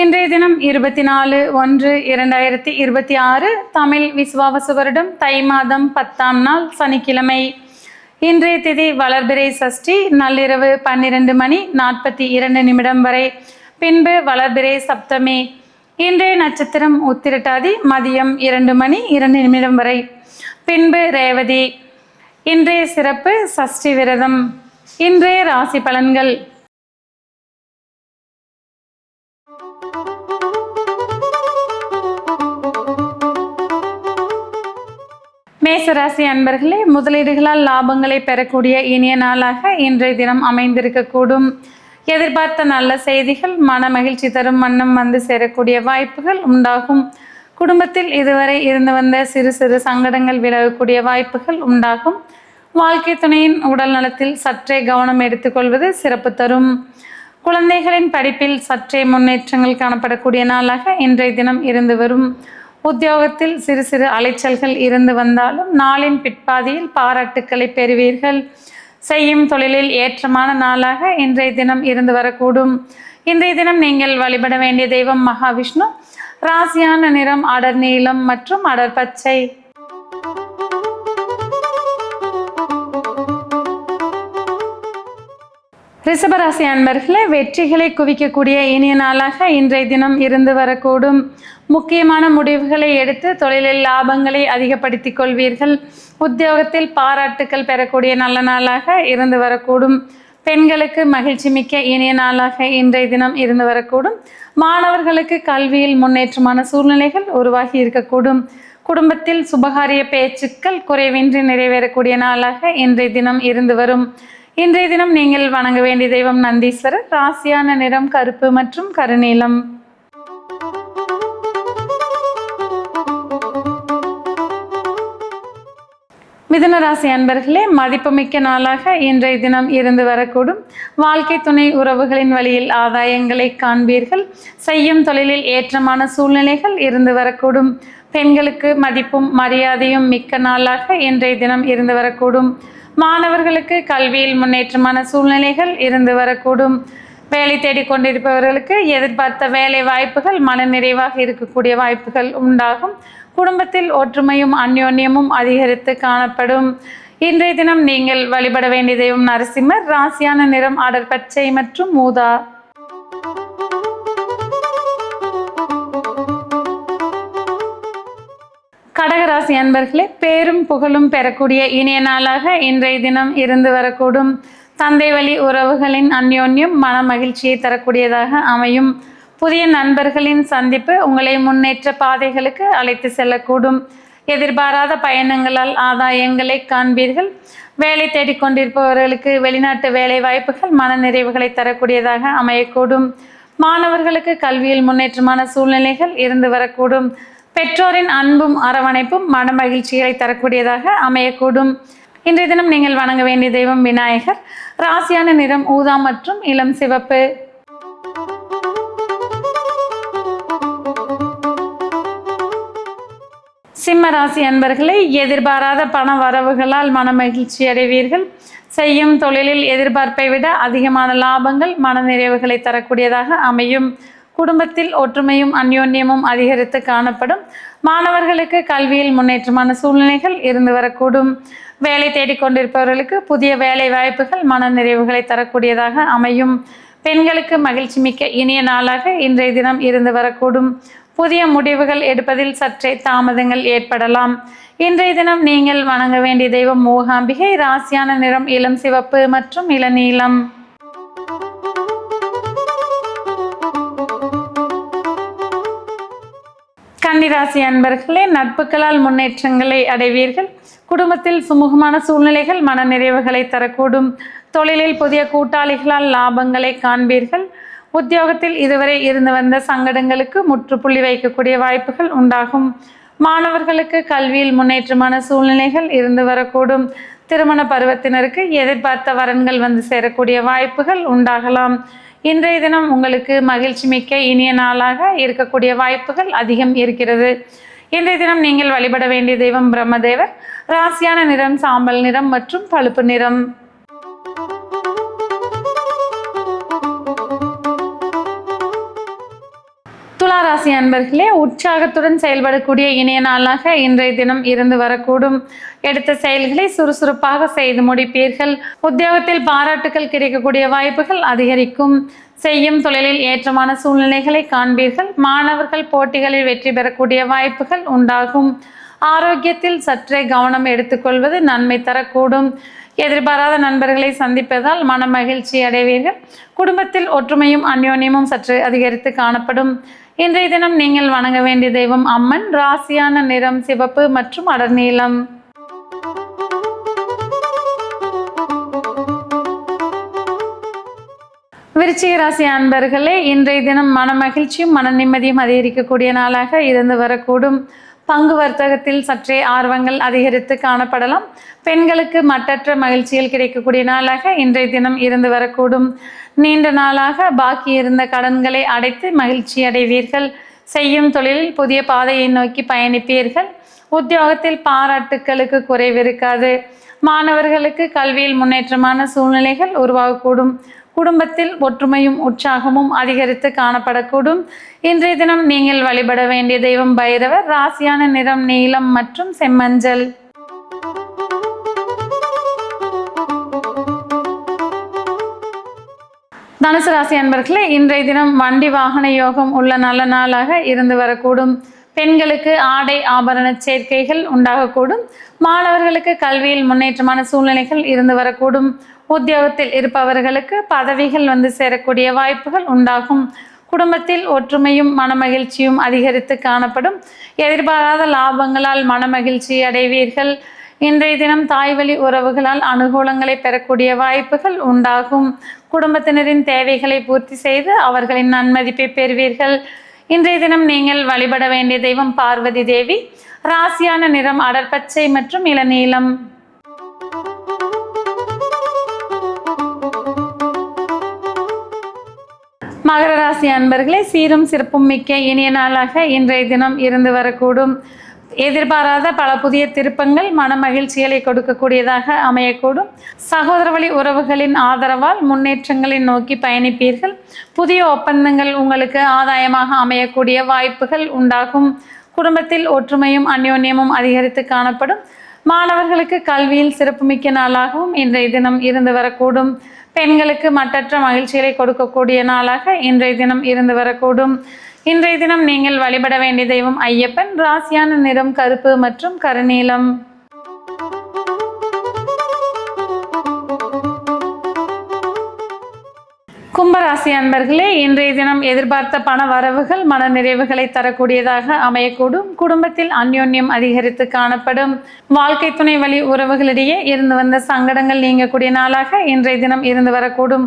இன்றைய தினம் இருபத்தி நாலு ஒன்று இரண்டாயிரத்தி இருபத்தி ஆறு தமிழ் விசுவாவச வருடம் தை மாதம் பத்தாம் நாள் சனிக்கிழமை. இன்றைய திதி வளர்பிறை சஷ்டி நள்ளிரவு பன்னிரண்டு மணி நாற்பத்தி இரண்டு நிமிடம் வரை. பின்பு வளர்பிறை சப்தமி. இன்றைய நட்சத்திரம் உத்திரட்டாதி மதியம் இரண்டு மணி இரண்டு நிமிடம் வரை. பின்பு ரேவதி. இன்றைய சிறப்பு சஷ்டி விரதம். இன்றைய ராசி பலன்கள். மேசராசி அன்பர்களே முதலீடுகளால் லாபங்களை பெறக்கூடிய இனிய நாளாக இன்றைய தினம் அமைந்திருக்கக்கூடும். எதிர்பார்த்த நல்ல செய்திகள் மன மகிழ்ச்சி தரும் வண்ணம் வந்து சேரக்கூடிய வாய்ப்புகள் உண்டாகும். குடும்பத்தில் இதுவரை இருந்து வந்த சிறு சிறு சங்கடங்கள் விலகக்கூடிய வாய்ப்புகள் உண்டாகும். வாழ்க்கை துணையின் உடல் நலத்தில் சற்றே கவனம் எடுத்துக்கொள்வது சிறப்பு தரும். குழந்தைகளின் படிப்பில் சற்றே முன்னேற்றங்கள் காணப்படக்கூடிய நாளாக இன்றைய தினம் இருந்து வரும். உத்தியோகத்தில் சிறு சிறு அலைச்சல்கள் இருந்து வந்தாலும் நாளின் பிற்பாதியில் பாராட்டுக்களை பெறுவீர்கள். செய்யும் தொழிலில் ஏற்றமான நாளாக இன்றைய தினம் இருந்து வரக்கூடும். இன்றைய தினம் நீங்கள் வழிபட வேண்டிய தெய்வம் மகாவிஷ்ணு. ராசியான நிறம் அடர் நீளம் மற்றும் அடர் பச்சை. ரிஷபராசி அன்பர்களே வெற்றிகளை குவிக்கக்கூடிய இனிய நாளாக இன்றைய தினம் இருந்து வரக்கூடும். முக்கியமான முடிவுகளை எடுத்து தொழிலில் லாபங்களை அதிகப்படுத்திக் கொள்வீர்கள். உத்தியோகத்தில் பாராட்டுக்கள் பெறக்கூடிய நல்ல நாளாக இருந்து வரக்கூடும். பெண்களுக்கு மகிழ்ச்சி மிக்க இனிய நாளாக இன்றைய தினம் இருந்து வரக்கூடும். மாணவர்களுக்கு கல்வியில் முன்னேற்றமான சூழ்நிலைகள் உருவாகி இருக்கக்கூடும். குடும்பத்தில் சுபகாரிய பேச்சுக்கள் குறைவின்றி நிறைவேறக்கூடிய நாளாக இன்றைய தினம் இருந்து வரும். இன்றைய தினம் நீங்கள் வணங்க வேண்டிய தெய்வம் நந்தீஸ்வரர். ராசியான நிறம் கருப்பு மற்றும் கருநீலம். மிதுன ராசி அன்பர்களே மதிப்புமிக்க நாளாக இன்றைய தினம் இருந்து வரக்கூடும். வாழ்க்கை துணை உறவுகளின் வழியில் ஆதாயங்களை காண்பீர்கள். செய்யும் தொழிலில் ஏற்றமான சூழ்நிலைகள் இருந்து வரக்கூடும். பெண்களுக்கு மதிப்பும் மரியாதையும் மிக்க நாளாக இன்றைய தினம் இருந்து வரக்கூடும். மாணவர்களுக்கு கல்வியில் முன்னேற்றமான சூழ்நிலைகள் இருந்து வரக்கூடும். வேலை தேடிக்கொண்டிருப்பவர்களுக்கு எதிர்பார்த்த வேலை வாய்ப்புகள் மனநிறைவாக இருக்கக்கூடிய வாய்ப்புகள் உண்டாகும். குடும்பத்தில் ஒற்றுமையும் அந்யோன்யமும் அதிகரித்து காணப்படும். இன்றைய தினம் நீங்கள் வழிபட வேண்டிய தெய்வம் நரசிம்மர். ராசியான நிறம் அடர் பச்சை மற்றும் மூதா. கடகராசி அன்பர்களே பேரும் புகழும் பெறக்கூடிய இனிய நாளாக இன்றைய தினம் இருந்து வரக்கூடும். தந்தை வழி உறவுகளின் அந்யோன்யம் மன மகிழ்ச்சியை தரக்கூடியதாக அமையும். புதிய நண்பர்களின் சந்திப்பு உங்களை முன்னேற்ற பாதைகளுக்கு அழைத்து செல்லக்கூடும். எதிர்பாராத பயணங்களால் ஆதாயங்களை காண்பீர்கள். வேலை தேடிக்கொண்டிருப்பவர்களுக்கு வெளிநாட்டு வேலை வாய்ப்புகள் மன நிறைவுகளை தரக்கூடியதாக அமையக்கூடும். மாணவர்களுக்கு கல்வியில் முன்னேற்றமான சூழ்நிலைகள் இருந்து வரக்கூடும். பெற்றோரின் அன்பும் அரவணைப்பும் மன மகிழ்ச்சிகளை தரக்கூடியதாக அமையக்கூடும். இன்றைய தினம் நீங்கள் வணங்க வேண்டிய தெய்வம் விநாயகர். ராசியான நிறம் ஊதா மற்றும் இளம் சிவப்பு. சிம்ம ராசி அன்பர்களை எதிர்பாராத பண வரவுகளால் மன மகிழ்ச்சி அடைவீர்கள். செய்யும் தொழிலில் எதிர்பார்ப்பை விட அதிகமான லாபங்கள் மனநிறைவுகளை தரக்கூடியதாக அமையும். குடும்பத்தில் ஒற்றுமையும் அந்யோன்யமும் அதிகரித்து காணப்படும். மாணவர்களுக்கு கல்வியில் முன்னேற்றமான சூழ்நிலைகள் இருந்து வரக்கூடும். வேலை தேடிக்கொண்டிருப்பவர்களுக்கு புதிய வேலை வாய்ப்புகள் மன நிறைவுகளை தரக்கூடியதாக அமையும். பெண்களுக்கு மகிழ்ச்சி மிக்க இனிய நாளாக இன்றைய தினம் இருந்து வரக்கூடும். புதிய முடிவுகள் எடுப்பதில் சற்றே தாமதங்கள் ஏற்படலாம். இன்றைய தினம் நீங்கள் வணங்க வேண்டிய தெய்வம் மூகாம்பிகை ராசியான நிறம் இளம் சிவப்பு மற்றும் இளநீளம் கன்னிராசி அன்பர்களே நட்புகளால் முன்னேற்றங்களை அடைவீர்கள். குடும்பத்தில் சுமூகமான சூழ்நிலைகள் மனநிறைவுகளை தரக்கூடும். தொழிலில் புதிய கூட்டாளிகளால் லாபங்களை காண்பீர்கள். உத்தியோகத்தில் இதுவரை இருந்து வந்த சங்கடங்களுக்கு முற்றுப்புள்ளி வைக்கக்கூடிய வாய்ப்புகள் உண்டாகும். மாணவர்களுக்கு கல்வியில் முன்னேற்றமான சூழ்நிலைகள் இருந்து வரக்கூடும். திருமண பருவத்தினருக்கு எதிர்பார்த்த வரன்கள் வந்து சேரக்கூடிய வாய்ப்புகள் உண்டாகலாம். இன்றைய தினம் உங்களுக்கு மகிழ்ச்சி மிக்க இனிய நாளாக இருக்கக்கூடிய வாய்ப்புகள் அதிகம் இருக்கிறது. இன்றைய தினம் நீங்கள் வழிபட வேண்டிய தெய்வம் பிரம்மதேவர். ராசியான நிறம் சாம்பல் நிறம் மற்றும் பழுப்பு நிறம். ராசி அன்பர்களே உற்சாகத்துடன் செயல்படக்கூடிய இணைய நாளாக இன்றைய தினம் இருந்து வரக்கூடும். எடுத்த செயல்களை சுறுசுறுப்பாக செய்து முடிப்பீர்கள். உத்தியோகத்தில் பாராட்டுகள் கிடைக்கக்கூடிய வாய்ப்புகள் அதிகரிக்கும். செய்யும் தொழிலில் ஏற்றமான சூழ்நிலைகளை காண்பீர்கள். மாணவர்கள் போட்டிகளில் வெற்றி பெறக்கூடிய வாய்ப்புகள் உண்டாகும். ஆரோக்கியத்தில் சற்றே கவனம் எடுத்துக்கொள்வது நன்மை தரக்கூடும். எதிர்பாராத நண்பர்களை சந்திப்பதால் மன மகிழ்ச்சி அடைவீர்கள். குடும்பத்தில் ஒற்றுமையும் அந்யோன்யமும் சற்று அதிகரித்து காணப்படும். இன்றைய தினம் நீங்கள் வணங்க வேண்டிய தெய்வம் அம்மன். ராசியான நிறம் சிவப்பு மற்றும் அடர்நீளம் விருச்சிக ராசி அன்பர்களே இன்றைய தினம் மன மகிழ்ச்சியும் மன நிம்மதியும் அதிகரிக்கக்கூடிய நாளாக இருந்து வரக்கூடும். பங்கு வர்த்தகத்தில் சற்றே ஆர்வங்கள் அதிகரித்து காணப்படலாம். பெண்களுக்கு மட்டற்ற மகிழ்ச்சிகள் கிடைக்கக்கூடிய நாளாக இன்றைய தினம் இருந்து வரக்கூடும். நீண்ட நாளாக பாக்கி இருந்த கடன்களை அடைத்து மகிழ்ச்சி அடைவீர்கள். செய்யும் தொழிலில் புதிய பாதையை நோக்கி பயணிப்பீர்கள். உத்தியோகத்தில் பாராட்டுக்களுக்கு குறைவிருக்காது. மாணவர்களுக்கு கல்வியில் முன்னேற்றமான சூழ்நிலைகள் உருவாகக்கூடும். குடும்பத்தில் ஒற்றுமையும் உற்சாகமும் அதிகரித்து காணப்படக்கூடும். இன்றைய தினம் நீங்கள் வழிபட வேண்டிய தெய்வம் பைரவர் ராசியான நிறம் நீலம் மற்றும் செம்மஞ்சள். தனுசு ராசி அன்பர்களே இன்றைய தினம் வண்டி வாகன யோகம் உள்ள நல்ல நாளாக இருந்து வரக்கூடும். பெண்களுக்கு ஆடை ஆபரண சேர்க்கைகள் உண்டாகக்கூடும். மாணவர்களுக்கு கல்வியில் முன்னேற்றமான சூழ்நிலைகள் இருந்து வரக்கூடும். உத்தியோகத்தில் இருப்பவர்களுக்கு பதவிகள் வந்து சேரக்கூடிய வாய்ப்புகள் உண்டாகும். குடும்பத்தில் ஒற்றுமையும் மனமகிழ்ச்சியும் அதிகரித்து காணப்படும். எதிர்பாராத லாபங்களால் மனமகிழ்ச்சி அடைவீர்கள். இன்றைய தினம் தாய்வழி உறவுகளால் அனுகூலங்களை பெறக்கூடிய வாய்ப்புகள் உண்டாகும். குடும்பத்தினரின் தேவைகளை பூர்த்தி செய்து அவர்களின் நன்மதிப்பை பெறுவீர்கள். இன்றைய தினம் நீங்கள் வழிபட வேண்டிய தெய்வம் பார்வதி தேவி. ராசியான நிறம் அடற்பச்சை மற்றும் இளநீளம் ராசி அன்பர்களே சீரும் சிறப்பும் மிக்க இனிய நாளாக இன்றைய தினம் இருந்து வரக்கூடும். எதிர்பாராத பல புதிய திருப்பங்கள் மன மகிழ்ச்சிகளை கொடுக்கக்கூடியதாக அமையக்கூடும். சகோதர வழி உறவுகளின் ஆதரவால் முன்னேற்றங்களை நோக்கி பயணிப்பீர்கள். புதிய ஒப்பந்தங்கள் உங்களுக்கு ஆதாயமாக அமையக்கூடிய வாய்ப்புகள் உண்டாகும். குடும்பத்தில் ஒற்றுமையும் அந்யோன்யமும் அதிகரித்து காணப்படும். மாணவர்களுக்கு கல்வியில் சிறப்புமிக்க நாளாகவும் இன்றைய தினம் இருந்து வரக்கூடும். பெண்களுக்கு மட்டற்ற மகிழ்ச்சிகளை கொடுக்கக்கூடிய நாளாக இன்றைய தினம் இருந்து வரக்கூடும். இன்றைய தினம் நீங்கள் வழிபட வேண்டிய தெய்வம் ஐயப்பன். ராசியான நிறம் கருப்பு மற்றும் கருநீலம். கும்பராசி அன்பர்களே இன்றைய தினம் எதிர்பார்த்த பண வரவுகள் மன நிறைவுகளை தரக்கூடியதாக அமையக்கூடும். குடும்பத்தில் அந்யோன்யம் அதிகரித்து காணப்படும். வாழ்க்கை துணை வழி உறவுகளிடையே இருந்து வந்த சங்கடங்கள் நீங்கக்கூடிய நாளாக இன்றைய தினம் இருந்து வரக்கூடும்.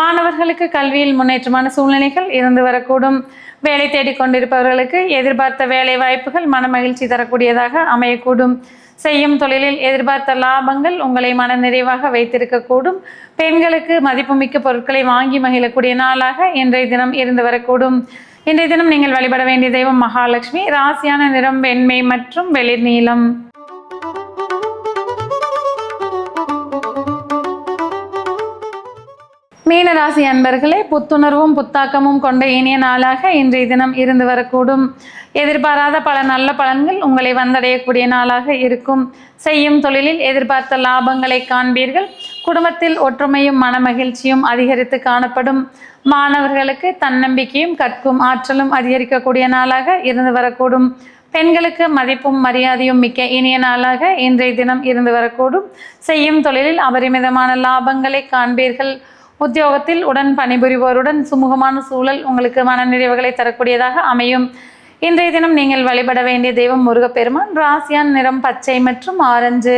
மாணவர்களுக்கு கல்வியில் முன்னேற்றமான சூழ்நிலைகள் இருந்து வரக்கூடும். வேலை தேடிக்கொண்டிருப்பவர்களுக்கு எதிர்பார்த்த வேலை வாய்ப்புகள் மன மகிழ்ச்சி தரக்கூடியதாக அமையக்கூடும். செய்யும் தொழிலில் எதிர்பார்த்த லாபங்கள் உங்களை மன நிறைவாக வைத்திருக்கக்கூடும். பெண்களுக்கு மதிப்புமிக்க பொருட்களை வாங்கி மகிழக்கூடிய நாளாக இன்றைய தினம் இருந்து வரக்கூடும். இன்றைய தினம் நீங்கள் வழிபட வேண்டிய தெய்வம் மகாலட்சுமி. ராசியான நிறம் வெண்மை மற்றும் வெளிர் நீளம் மீனராசி அன்பர்களே புத்துணர்வும் புத்தாக்கமும் கொண்ட இனிய நாளாக இன்றைய தினம் இருந்து வரக்கூடும். எதிர்பாராத பல நல்ல பலன்கள் உங்களை வந்தடையக்கூடிய நாளாக இருக்கும். செய்யும் தொழிலில் எதிர்பார்த்த லாபங்களை காண்பீர்கள். குடும்பத்தில் ஒற்றுமையும் மனமகிழ்ச்சியும் அதிகரித்து காணப்படும். மாணவர்களுக்கு தன்னம்பிக்கையும் கற்கும் ஆற்றலும் அதிகரிக்கக்கூடிய நாளாக இருந்து வரக்கூடும். பெண்களுக்கு மதிப்பும் மரியாதையும் மிக்க இனிய நாளாக இன்றைய தினம் இருந்து வரக்கூடும். செய்யும் தொழிலில் அபரிமிதமான லாபங்களை காண்பீர்கள். உத்தியோகத்தில் உடன் பணிபுரிவோருடன் சுமூகமான சூழல் உங்களுக்கு மனநிறைவுகளை தரக்கூடியதாக அமையும். இன்றைய தினம் நீங்கள் வழிபட வேண்டிய தெய்வம் முருகப்பெருமான். ராசியான் நிறம் பச்சை மற்றும் ஆரஞ்சு.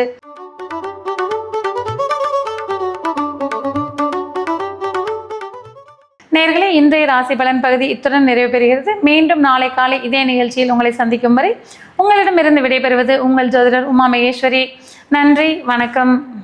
நேர்களே இன்றைய ராசி பலன் பகுதி இத்துடன் நிறைவு பெறுகிறது. மீண்டும் நாளை காலை இதே நிகழ்ச்சியில் உங்களை சந்திக்கும் வரை உங்களிடமிருந்து விடைபெறுவது உங்கள் ஜோதிடர் உமா மகேஸ்வரி. நன்றி வணக்கம்.